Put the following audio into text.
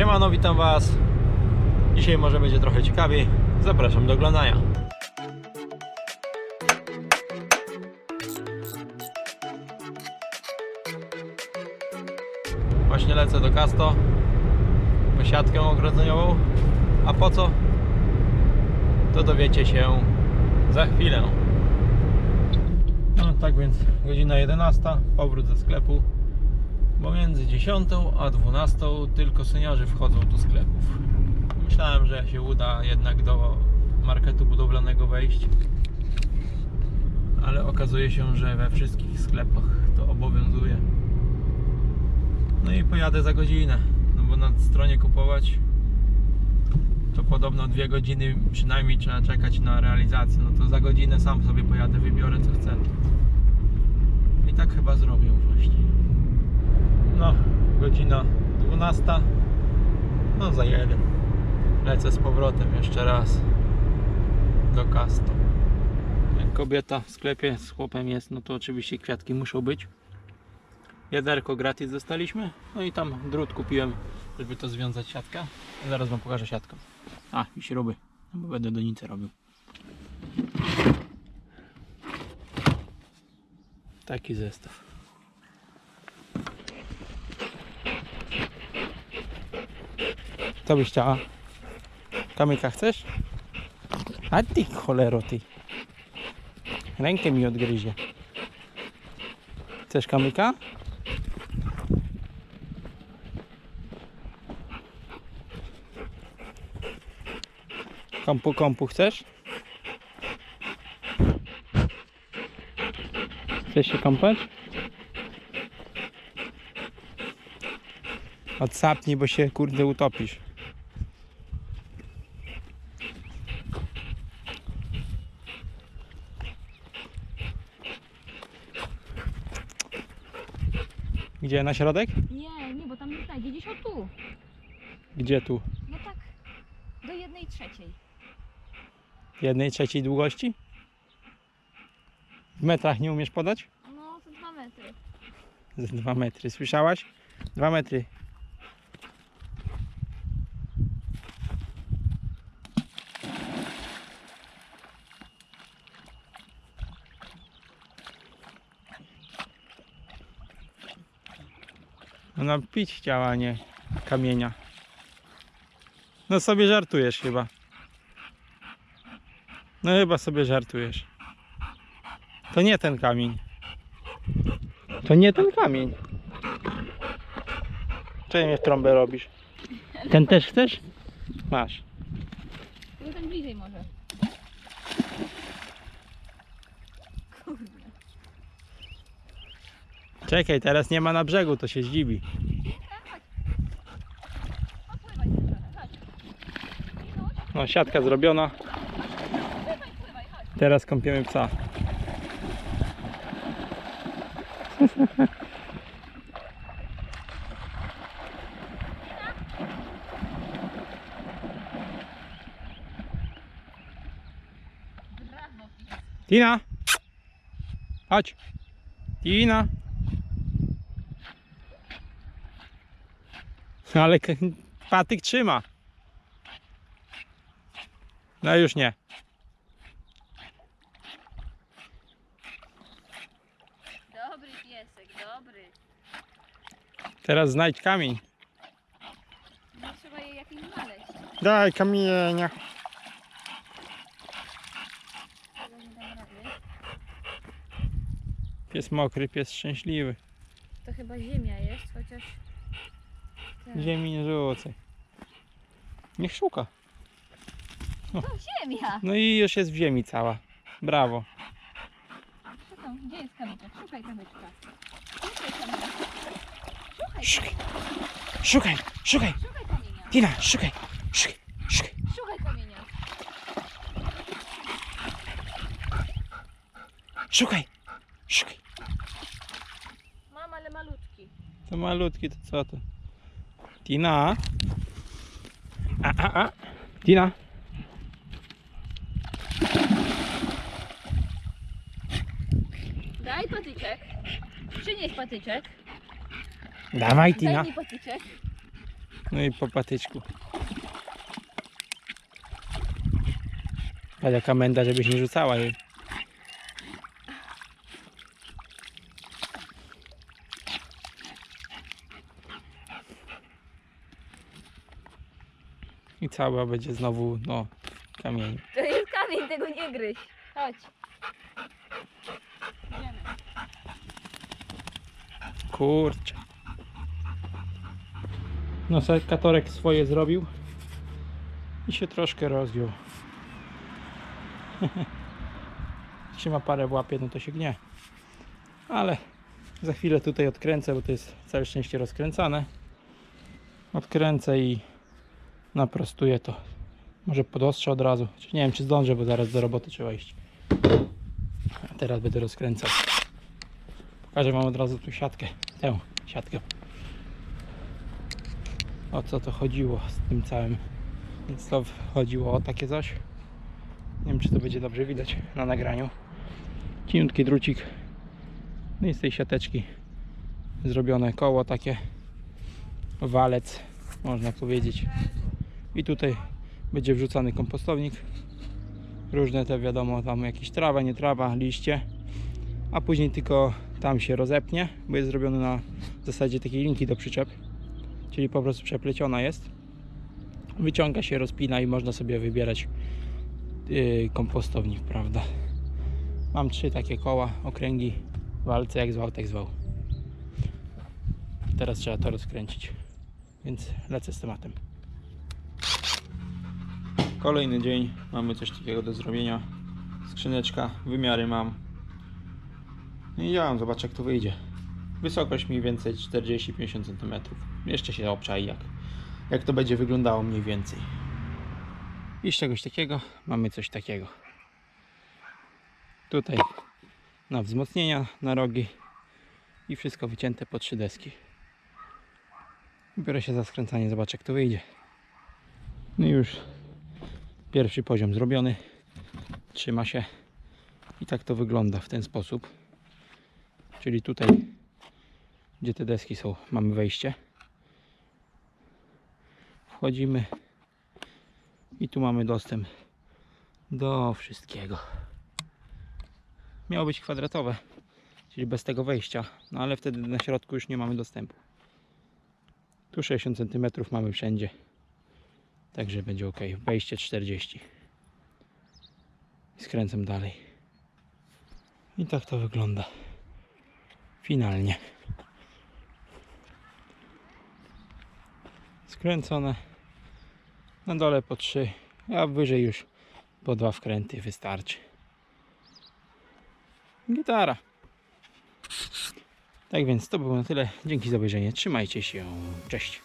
Siemano, witam Was. Dzisiaj może będzie trochę ciekawiej. Zapraszam do oglądania. Właśnie lecę do Kasto po siatkę ogrodzeniową. A po co? To dowiecie się za chwilę. No tak więc godzina 11, powrót ze sklepu. Bo między 10 a 12 tylko seniorzy wchodzą do sklepów. Myślałem, że się uda jednak do marketu budowlanego wejść. Ale okazuje się, że we wszystkich sklepach to obowiązuje. No i pojadę za godzinę. No bo na stronie kupować to podobno dwie godziny przynajmniej trzeba czekać na realizację. No to za godzinę sam sobie pojadę, wybiorę co chcę. I tak chyba zrobię właśnie. No, godzina 12. No za jeden. Lecę z powrotem jeszcze raz do Kasto. Jak kobieta w sklepie z chłopem jest, no to oczywiście kwiatki muszą być. Jaderko gratis dostaliśmy. No i tam drut kupiłem, żeby to związać siatkę. Zaraz wam pokażę siatkę. A, i śruby, no bo będę donicę robił. Taki zestaw. Co byś chciała? Kamyka chcesz? A ty cholero ty. Rękę mi odgryzie. Chcesz kamyka? Kompu, kompu chcesz? Chcesz się kąpać? Odsapnij, bo się kurde utopisz. Gdzie? Na środek? Nie, nie, bo tam nie znajdzie. Gdzieś o tu. Gdzie tu? No tak, do jednej trzeciej. Jednej trzeciej długości? W metrach nie umiesz podać? No, to dwa metry. Z 2 metry. Słyszałaś? 2 metry. Ona pić chciała, a nie kamienia. No sobie żartujesz chyba. No chyba sobie żartujesz. To nie ten kamień. To nie ten kamień. Czemu mnie w trąbę robisz? Ten też chcesz? Masz. Tylko ten bliżej może. Kurde. Czekaj, teraz nie ma na brzegu, to się zdziwi. No, siatka zrobiona. Teraz kąpiemy psa. Tina! Chodź! Tina! Ale patyk trzyma. No już nie. Dobry piesek, dobry. Teraz znajdź kamień. No trzeba je jakiś znaleźć. Daj kamienia. Pies mokry, pies szczęśliwy. To chyba ziemia jest, chociaż... Tak. Ziemi nie rzucaj. Niech szuka. To ziemia! No i już jest w ziemi cała. Brawo. Szukam, gdzie jest kamyczek? Szukaj kamyczka. Szukaj kamyczka. Szukaj, Szukaj. Szukaj, szukaj. szukaj kamienia. Tina, szukaj. Szukaj, szukaj. Szukaj kamienia. Szukaj. Szukaj. Mam, ale malutki. To malutki, to co to? Tina. A, a, a. Tina. Daj patyczek. Przynieś patyczek. Dawaj, Daj Tina. mi patyczek. No i po patyczku. Ale jaka menda, żebyś nie rzucała jej. I cała będzie znowu, no, kamień. To jest kamień, tego nie gryź. Chodź. Kurczę. No sekatorek swoje zrobił i się troszkę rozjął. Się ma parę w łapie, no to się gnie. Ale za chwilę tutaj odkręcę, bo to jest całe szczęście rozkręcane. Odkręcę i naprostuję to. Może podostrzę od razu. Nie wiem, czy zdążę, bo zaraz do roboty trzeba iść. A teraz będę rozkręcał. Pokażę Wam od razu tu siatkę. Tę siatkę. O co to chodziło z tym całym. Więc to chodziło o takie coś. Nie wiem czy to będzie dobrze widać na nagraniu. Cieniutki drucik. No i z tej siateczki zrobione koło takie. Walec można powiedzieć. I tutaj będzie wrzucany kompostownik. Różne te wiadomo tam jakieś trawa, nie trawa, liście. A później tylko tam się rozepnie, bo jest zrobiony na zasadzie takiej linki do przyczep, czyli po prostu przepleciona jest. Wyciąga się, rozpina i można sobie wybierać yy, kompostownik, prawda? Mam trzy takie koła, okręgi, walce, jak zwał, tak zwał. Teraz trzeba to rozkręcić, więc lecę z tematem. Kolejny dzień, mamy coś takiego do zrobienia. Skrzyneczka, wymiary mam, no i działam, zobaczę jak to wyjdzie. Wysokość mniej więcej 40-50 cm. Jeszcze się obczai jak, jak to będzie wyglądało mniej więcej. I z czegoś takiego mamy coś takiego. Tutaj na wzmocnienia, na rogi i wszystko wycięte po trzy deski. Biorę się za skręcanie, zobaczę jak to wyjdzie. No już pierwszy poziom zrobiony. Trzyma się. I tak to wygląda w ten sposób. Czyli tutaj, gdzie te deski są, mamy wejście. Wchodzimy i tu mamy dostęp do wszystkiego. Miało być kwadratowe, czyli bez tego wejścia, no ale wtedy na środku już nie mamy dostępu. Tu 60 cm mamy wszędzie, także będzie ok. Wejście 40. I skręcam dalej. I tak to wygląda finalnie. Skręcone. Na dole po trzy, a wyżej już po dwa wkręty wystarczy. Gitara. Tak więc to było na tyle. Dzięki za obejrzenie. Trzymajcie się. Cześć.